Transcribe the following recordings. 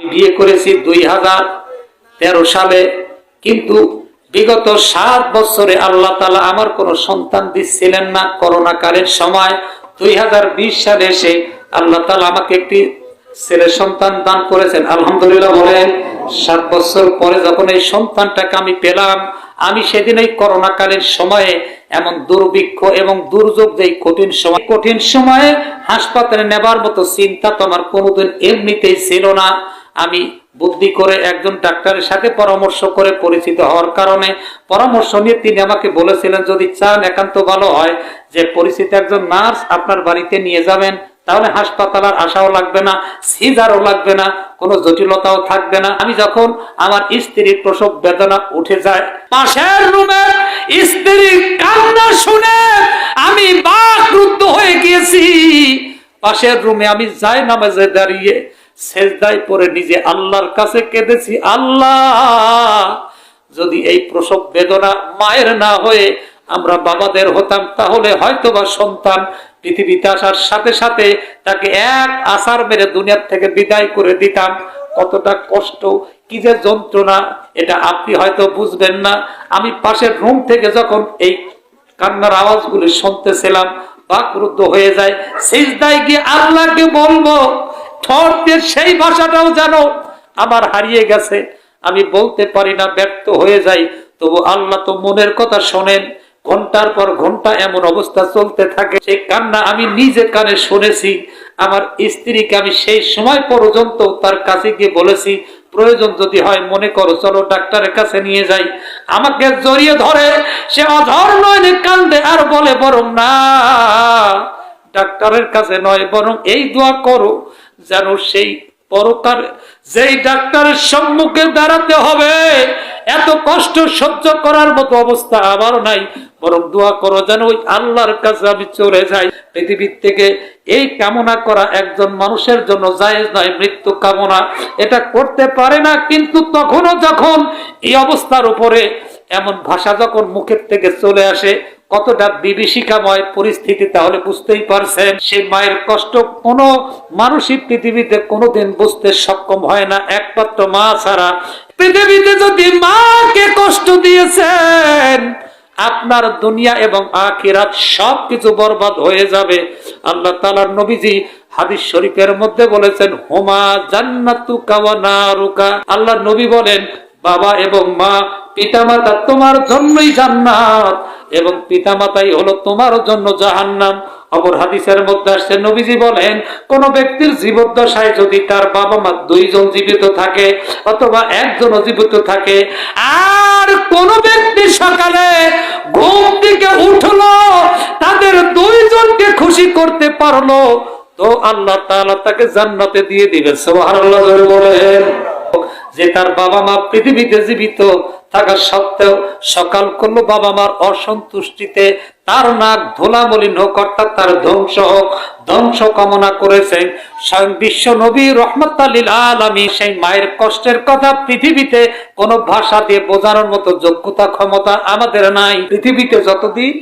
আমি বিয়ে করেছি দুই হাজার তেরো সালে। কিন্তু বিগত সাত বছরে আল্লাহ তালা আমার কোনো সন্তান দিচ্ছিলেন না করোনা কালের সময়। দুই হাজার বিশ সালে এসে আল্লাহ তালা আমাকে একটি ছেলে সন্তান দান করেছেন। আলহামদুলিল্লাহ বলেন, সাত বছর পরে যখন এই সন্তানটাকে আমি পেলাম, আমি সেদিন এই করোনা কালের সময়ে এমন দুর্ভিক্ষ এবং দুর্যোগ যে কঠিন সময়, কঠিন সময়ে হাসপাতালে নেবার মতো চিন্তা তো আমার কোনোদিন এমনিতেই ছিল না। আমি বুদ্ধি করে একজন ডাক্তারের সাথে পরামর্শ করে পরিচিত হওয়ার কারণে পরামর্শ নিয়ে তিনি আমাকে বলেছিলেন, যদি চান একান্ত ভালো হয় যে পরিচিত একজন নার্স আপনার বাড়িতে নিয়ে যাবেন, তাহলে হাসপাতাল আর আসাও লাগবে না, সিজারও লাগবে না, কোনো জটিলতাও থাকবে না। আমি যখন আমার স্ত্রীর প্রসব বেদনা উঠে যায়, পাশের রুমে স্ত্রীর কান্না শুনে আমি বাকরুদ্ধ হয়ে গিয়েছি। পাশের রুমে আমি যাই নামাজে দাঁড়িয়ে সেজদায় পরে নিজে আল্লাহর কাছে কেঁদেছি, আল্লাহ! যদি এই প্রসব বেদনা মায়ের না হয়ে আমরা বাবাদের হতাম, তাহলে হয়তোবা সন্তান পৃথিবীতে আসার সাথে সাথে তাকে এক আসার মেরে দুনিয়ার থেকে বিদায় করে দিতাম। কতটা কষ্ট, কি যে যন্ত্রণা, এটা আপনি হয়তো বুঝবেন না। আমি পাশের রুম থেকে যখন এই কান্নার আওয়াজগুলি শুনতেছিলাম, বাকরুদ্ধ হয়ে যায়, সিজদায় গিয়ে আল্লাহকে বলব দিয়ে সেই ভাষাটাও জানো, আমার হারিয়ে গেছে। আমি বলতে পারি না, ব্যর্থ হয়ে যাই। তবু আল্লাহ তো মনের কথা শোনেন। ঘণ্টার পর ঘণ্টা এমন অবস্থা চলতে থাকে। সেই কান্না আমি নিজে কানে শুনেছি। আমার স্ত্রীকে আমি সেই সময় পর্যন্ত তার কাছে গিয়ে বলেছি, প্রয়োজন যদি হয় মনে করো, চলো ডাক্তারের কাছে নিয়ে যাই। আমাকে জড়িয়ে ধরে। সে অধর নয় কান্দে আর বলে, বরং না, ডাক্তারের কাছে নয়, বরং এই দোয়া করো। যেন সেই পরকার যেই ডাক্তারের সম্মুখে দাঁড়াতে হবে, এত কষ্ট সহ্য করার মতো অবস্থা আমার নাই। বরং দোয়া করো যেন ওই আল্লাহর কাছে আমি চলে যাই। পৃথিবীর থেকে এই কামনা করা একজন মানুষের জন্য জায়েজ নয়, মৃত্যু কামনা। এটা করতে পারে না, কিন্তু তখনও যখন এই অবস্থার উপরে এমন ভাষা যখন মুখের থেকে চলে আসে কতটা বিভীষিকাময় পরিস্থিতি তাহলে বুঝতেই পারছেন। সেই মায়ের কষ্ট কোনো মানুষই পৃথিবীতে কোনোদিন বুঝতে সক্ষম হয় না। একমাত্র মা ছাড়া পৃথিবীতে যদি মাকে কষ্ট দিয়েছেন, আপনার দুনিয়া এবং আখিরাত সবকিছু বরবাদ হয়ে যাবে। আল্লাহ তালার নবীজি হাদিস শরীফের মধ্যে বলেছেন, হোমা জান্নাতু কাওয়ানা রুকা আল্লাহ নবী বলেন, বাবা এবং মা, পিতামাতা, তোমার জন্যই জান্নাত। এবং পিতামাতাই হলো তোমার জন্য জাহান্নাম। অপর হাদিসের মধ্যে আসছে, নবীজি বলেন, কোন ব্যক্তির জীবদ্দশায় যদি তার বাবা মা দুইজন জীবিত থাকে অথবা একজন জীবিত থাকে, আর কোন ব্যক্তি সকালে ঘুম থেকে উঠল, তাদের দুইজনকে খুশি করতে পারল, তো আল্লাহ তাআলা তাকে জান্নাতে দিয়ে দিবে সুবহানাল্লাহ বলেন, যে তার বাবা মা পৃথিবীতে জীবিত থাকা সত্ত্বেও সকাল করল বাবা মার অসন্তুষ্টিতে তার নাক ধুলামলিন হোক, অর্থাৎ তার ধ্বংস হোক, ধ্বংস কামনা করেছেন স্বয়ং বিশ্ব নবী রহমত আলমী সেই মায়ের কষ্টের কথা পৃথিবীতে কোনো ভাষা দিয়ে বোঝানোর মতো যোগ্যতা, ক্ষমতা আমাদের নাই। পৃথিবীতে যতদিন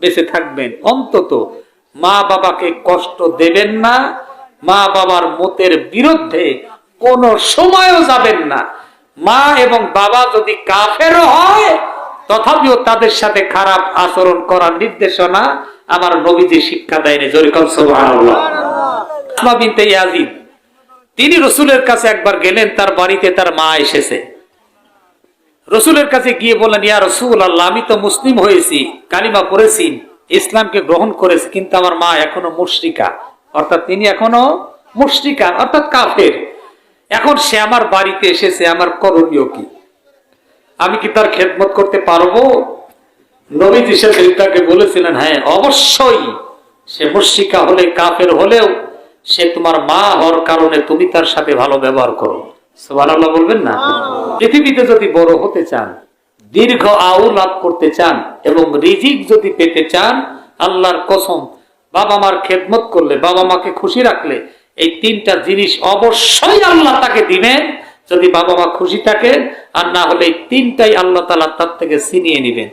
বেঁচে থাকবেন, অন্তত মা বাবাকে কষ্ট দেবেন না, মা বাবার মতের বিরুদ্ধে কোনো সময়ও যাবেন না। মা এবং বাবা যদি কাফেরও হয়, তথাপিও তাদের সাথে খারাপ আচরণ করার নির্দেশনা আমার নবীজি শিক্ষা দেয়নি। জরিকম ইয়াজিদ, তিনি রসুলের কাছে একবার গেলেন, তার বাড়িতে তার মা এসেছে। রসুলের কাছে গিয়ে বললেন, ইয়া রসুল আল্লাহ আমি তো মুসলিম হয়েছি, কালিমা পড়েছি, ইসলামকে গ্রহণ করেছি, কিন্তু আমার মা এখনও মুশরিকা। অর্থাৎ তিনি এখনও মুশরিকা, অর্থাৎ কাফের। এখন সে আমার বাড়িতে এসেছে আমার করণীয় কি? আমি কি তার খেদমত করতে পারব? নবীজি সে তাকে বলেছিলেন হ্যাঁ অবশ্যই। সে মুশিকা হলে কাফের হলেও সে তোমার মা হওয়ার কারণে তুমি তার সাথে ভালো ব্যবহার করো। সুবহানাল্লাহ বলবেন না? পৃথিবীতে যদি বড় হতে চান দীর্ঘ আউ লাভ করতে চান এবং রিজিক যদি পেতে চান আল্লাহর কসম বাবা মার খেদমত করলে বাবা মাকে খুশি রাখলে এই তিনটা জিনিস অবশ্যই আল্লাহ তাকে দিবেন যদি বাবা মা খুশি থাকে, আর না হলে এই তিনটাই আল্লাহ তালা তার থেকে ছিনিয়ে নিবেন